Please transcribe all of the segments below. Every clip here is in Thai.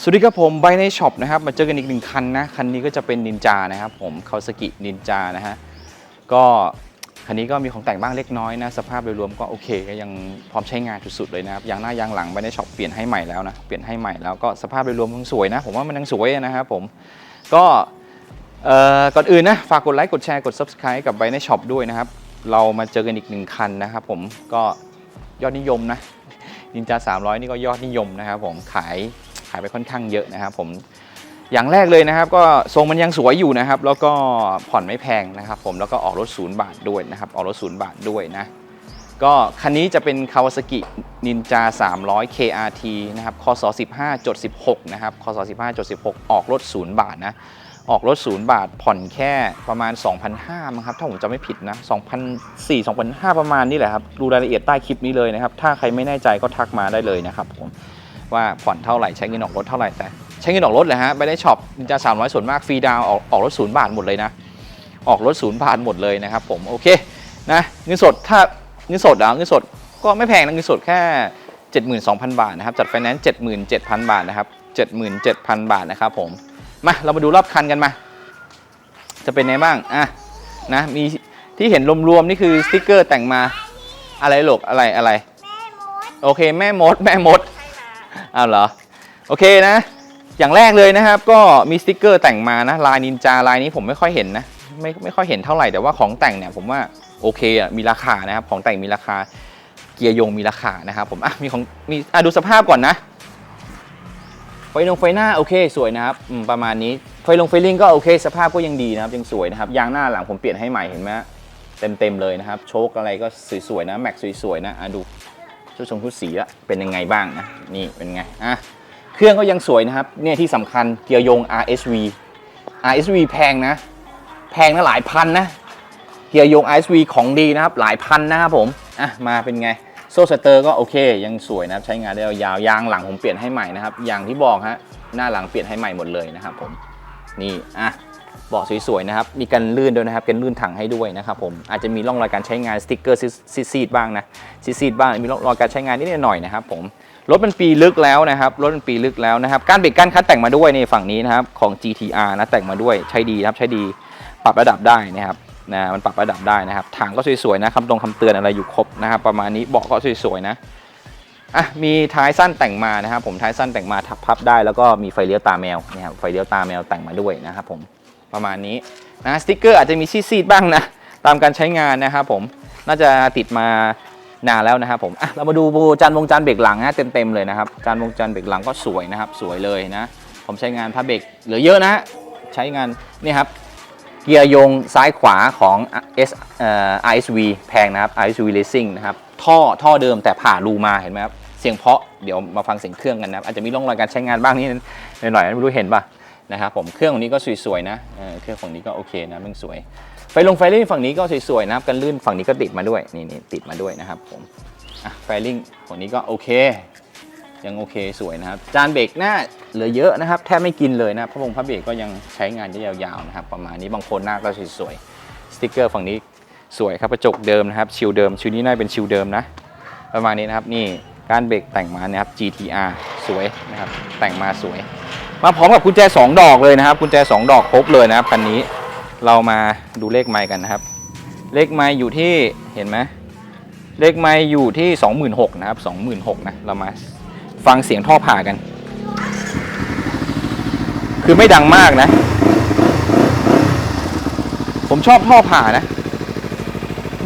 สวัสดีครับผมไบในช็อปนะครับมาเจอกันอีกหนึ่งคันนะ คันนี้ก็จะเป็นนินจานะครับผมคาสกินินจานะฮะก็คันนี้ก็มีของแต่งบ้างเล็กน้อยนะ สภาพโดยรวมก็โอเคก็ยังพร้อมใช้งานสุดๆเลยนะครับยางหน้ายางหลังไบในช็อปเปลี่ยนให้ใหม่แล้วนะเปลี่ยนให้ใหม่แล้วก็สภาพโดยรวมยังสวยนะ ผมว่ามันยังสวยนะครับผมก็ก่อนอื่นนะฝากกดไลค์กดแชร์กด subscribe กับไบในช็อปด้วยนะครับเรามาเจอกันอีกหนึ่งคันนะครับผมก็ยอดนิยมนะนินจา300 นี่ก็ยอดนิยมนะครับผมขาย ขายไปค่อนข้างเยอะนะครับผมอย่างแรกเลยนะครับ ก็ทรงมันยังสวยอยู่นะครับ แล้วก็ผ่อนไม่แพงนะครับ ผมแล้วก็ออกรถศูนย์บาทด้วยนะครับ ออกรถศูนย์บาทด้วยนะก็คันนี้จะเป็น Kawasaki Ninja 300 KRT นะครับ คศ 15.16 นะครับ คศ 15.16 ออกรถศูนย์บาทนะ ออกรถศูนย์บาท ผ่อนแค่ประมาณ 2,500มั้งครับ ถ้าผมจำไม่ผิดนะ 2,400 2,500 ประมาณนี่แหละครับ ดูรายละเอียดใต้คลิปนี้เลยนะครับ ถ้าใครไม่แน่ใจก็ทักมาได้เลยนะครับผม ว่าผ่อนเท่าไหร่ใช้เงินออกรถเท่าไหร่แต่ใช้เงินออกรถเลยฮะไม่ได้ช็อปจะ300ส่วนมากฟรีดาวน์ออกออกรถศูนย์บาทหมดเลยนะ ออกรถศูนย์บาทหมดเลยนะครับผมโอเคนะเงินสดถ้าเงินสดอะเงินสดก็ไม่แพงนะเงินสดแค่ 72,000 บาทนะครับจัดไฟแนนซ์77,000 บาทนะครับ77,000 บาทนะครับผมมาเรามาดูรอบคันกันมา จะเป็นไงบ้างอะนะมีที่เห็นรวมๆนี่คือสติกเกอร์แต่งมาอะไรหลกอะไรอะไรโอเคแม่มดแม่มด อ้าวเหรอ โอเคนะ อย่างแรกเลยนะครับ ก็มีสติกเกอร์แต่งมานะ ลายนินจาลายนี้ผมไม่ค่อยเห็นนะ ไม่ไม่ค่อยเห็นเท่าไหร่แต่ว่าของแต่งเนี่ยผมว่าโอเคอะมีราคานะครับ ของแต่งมีราคา เกียร์ยงมีราคานะครับผมอะมีของมีอะดูสภาพก่อนนะไฟลงไฟหน้าโอเคสวยนะครับประมาณนี้ไฟลงไฟลิงก็โอเค สภาพก็ยังดีนะครับ ยังสวยนะครับยางหน้าหลังผมเปลี่ยนให้ใหม่เห็นไหมเต็มเต็มๆเลยนะครับ โชคอะไรก็สวยๆนะแม็กสวยๆนะอะดู ชุดทรงชุดสีละเป็นยังไงบ้างนะนี่เป็นไงอะเครื่องก็ยังสวยนะครับเนี่ยที่สำคัญเกียร์ยง RSV RSV แพงนะ แพงนะหลายพันนะเกียร์ยง RSV ของดีนะครับหลายพันนะครับผมอะมาเป็นไงโซ่สเตอร์ก็โอเค ยังสวยนะครับใช้งานได้ยาวยางหลังผมเปลี่ยนให้ใหม่นะครับอย่างที่บอกฮะหน้าหลังเปลี่ยนให้ใหม่หมดเลยนะครับผมนี่อะ เบาะสวยๆนะครับ มีกันลื่นด้วยนะครับกันลื่นถังให้ด้วยนะครับผม อาจจะมีร่องรอยการใช้งานสติ๊กเกอร์ซีดๆบ้างนะซีดๆบ้าง มีร่องรอยการใช้งานนิดหน่อยนะครับผม รถมันปีลึกแล้วนะครับ รถมันปีลึกแล้วนะครับ การเบรกการคัดแต่งมาด้วยในฝั่งนี้นะครับของ GTR นะแต่งมาด้วยใช้ดีครับใช้ดี ปรับระดับได้นะครับนะมันปรับระดับได้นะครับถังก็สวยๆนะคำตรงคำเตือนอะไรอยู่ครบนะครับ ประมาณนี้เบาะก็สวยๆนะอะมีท้ายสั้นแต่งมานะครับผมท้ายสั้นแต่งมาทับพับได้แล้วก็มีไฟเลี้ยวตาแมวนะครับไฟเลี้ยวตาแมวแต่งมาด้วยนะครับผม ประมาณนี้นะสติกเกอร์อาจจะมีซีดๆบ้างนะตามการใช้งานนะครับผมน่าจะติดมานานแล้วนะครับผมอะเรามาดูจานวงจานเบรกหลังนะเต็มๆเลยนะครับจานวงจานเบรกหลังก็สวยนะครับ สวยเลยนะ ผมใช้งานผ้าเบรกเหลือเยอะนะใช้งานนี่ครับเกียร์ยงซ้ายขวาของ S เอ่อ RSV แพงนะครับ RSV Racing นะครับท่อท่อเดิมแต่ผ่ารูมาเห็นไหมครับเสียงเพาะเดี๋ยวมาฟังเสียงเครื่องกันนะครับอาจจะมีร่องรอยการใช้งานบ้างนิดหน่อยไม่รู้เห็นป่ะ นะครับผมเครื่องของนี้ก็สวยๆนะเเครื่องของนี้ก็โอเคนะมันสวย ไฟลงไฟลิ่งฝั่งนี้ก็สวยๆนะครับกันลื่นฝั่งนี้ก็ติดมาด้วยนี่นี่ติดมาด้วยนะครับผมไฟลิ่งฝั่งนี้ก็โอเค ยังโอเคสวยนะครับ จานเบรกหน้าเหลือเยอะนะครับแทบไม่กินเลยนะพระวงพระเบรกก็ยังใช้งานได้ยาวๆนะครับ ประมาณนี้บางคนหน้าก็สวยๆสติกเกอร์ฝั่งนี้สวยครับกระจกเดิมนะครับชิลเดิมชิลนี้น่าเป็นชิลเดิมนะประมาณนี้นะครับนี่การเบรกแต่งมานะครับ GTR สวยนะครับแต่งมาสวย มาพร้อมกับกุญแจ 2 ดอกเลยนะครับ กุญแจ 2 ดอกครบเลยนะครับคันนี้เรามาดูเลขไมล์กันนะครับ เลขไมล์อยู่ที่เห็นไหมเลขไมล์อยู่ที่ 26,000นะครับ26,000นะเรามาฟังเสียงท่อผ่ากัน คือไม่ดังมากนะ ผมชอบท่อผ่านะ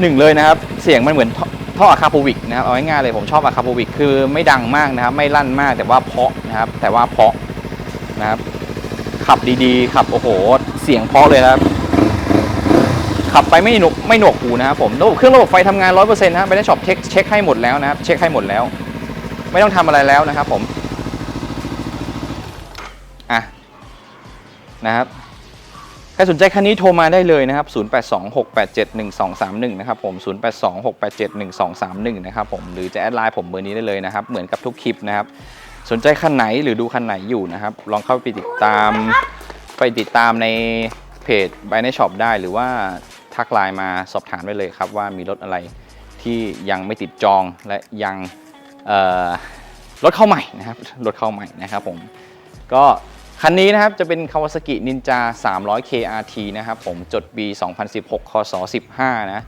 หนึ่งเลยนะครับ เสียงมันเหมือนท่ออะคาโปวิกนะครับเอาง่ายๆเลยผมชอบอะคาโปวิกคือไม่ดังมากนะครับ ไม่ลั่นมากแต่ว่าเพาะนะครับ แต่ว่าเพาะ นะครับ ขับดีๆ ขับโอ้โห เสียงเพราะเลยครับ ขับไปไม่หนุกไม่หนวกหูนะครับผมระบบเครื่องระบบไฟทำงาน100%นะครับไปได้ช็อปเช็คเช็คให้หมดแล้วนะครับ เช็คให้หมดแล้ว ไม่ต้องทำอะไรแล้วนะครับผมอะนะครับใครสนใจคันนี้โทรมาได้เลยนะครับ 0826871231 นะครับผม 0826871231 นะครับผม หรือจะแอดไลน์ผมเบอร์นี้ได้เลยนะครับ เหมือนกับทุกคลิปนะครับ สนใจคันไหนหรือดูคันไหนอยู่นะครับ ลองเข้าไปติดตาม ไปติดตามในเพจ b y n e Shop ได้หรือว่าทักไลน์มาสอบถามได้เลยครับ ว่ามีรถอะไรที่ยังไม่ติดจองและยังรถเข้าใหม่นะครับรถเข้าใหม่นะครับผมก็คันนี้นะครับจะเป็น Kawasaki Ninja 300 KRT นะครับผมจดปี 2016 คศ 15 นะ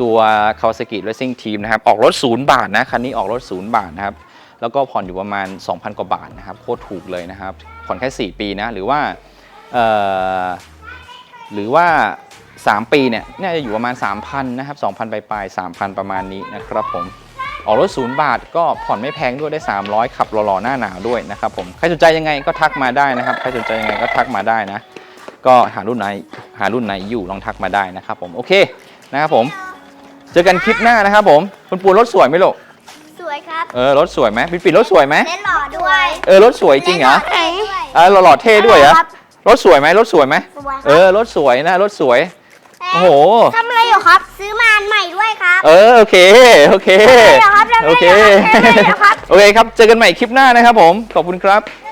ตัว Kawasaki Racing Team นะครับ ออกรถ 0 บาทนะ คันนี้ออกรถ 0 บาทนะครับ แล้วก็ผ่อนอยู่ประมาณ 2,000 กว่าบาทนะครับโคตรถูกเลยนะครับ ผ่อนแค่ 4 ปีนะหรือว่าหรือว่า 3 ปีเนี่ยน่าจะอยู่ประมาณ 3,000นะครับ2,000 ปลายๆ3,000 ประมาณนี้นะครับผมออกรถ0บาทก็ผ่อนไม่แพงด้วยได้ 300 ขับหล่อๆหน้าหนาวด้วยนะครับผมใครสนใจยังไงก็ทักมาได้นะครับใครสนใจยังไงก็ทักมาได้นะ ก็หารุ่นไหนหารุ่นไหนอยู่ลองทักมาได้นะครับผมโอเคนะครับผม เจอกันคลิปหน้านะครับผมคุณปูนรถสวยไหมลูก ครับเออรถสวยไหมปิดปิดรถสวยไหมเล่นหล่อด้วยเออรถสวยจริงเหรอเท่เออหล่อๆเท่ด้วยเหรอครับรถสวยไหมรถสวยไหมสวยคเอรับอรถสวยนะรถสวยโอ้โหทำอะไรอยู่ครับ ซื้อมาอันใหม่ด้วยครับเออโอเคโอเค ทำไมเหรอครับทำไมเหรอโอเคทำไมเหรอครับ โอเคครับ เจอกันใหม่คลิปหน้านะครับผม ขอบคุณครับทำ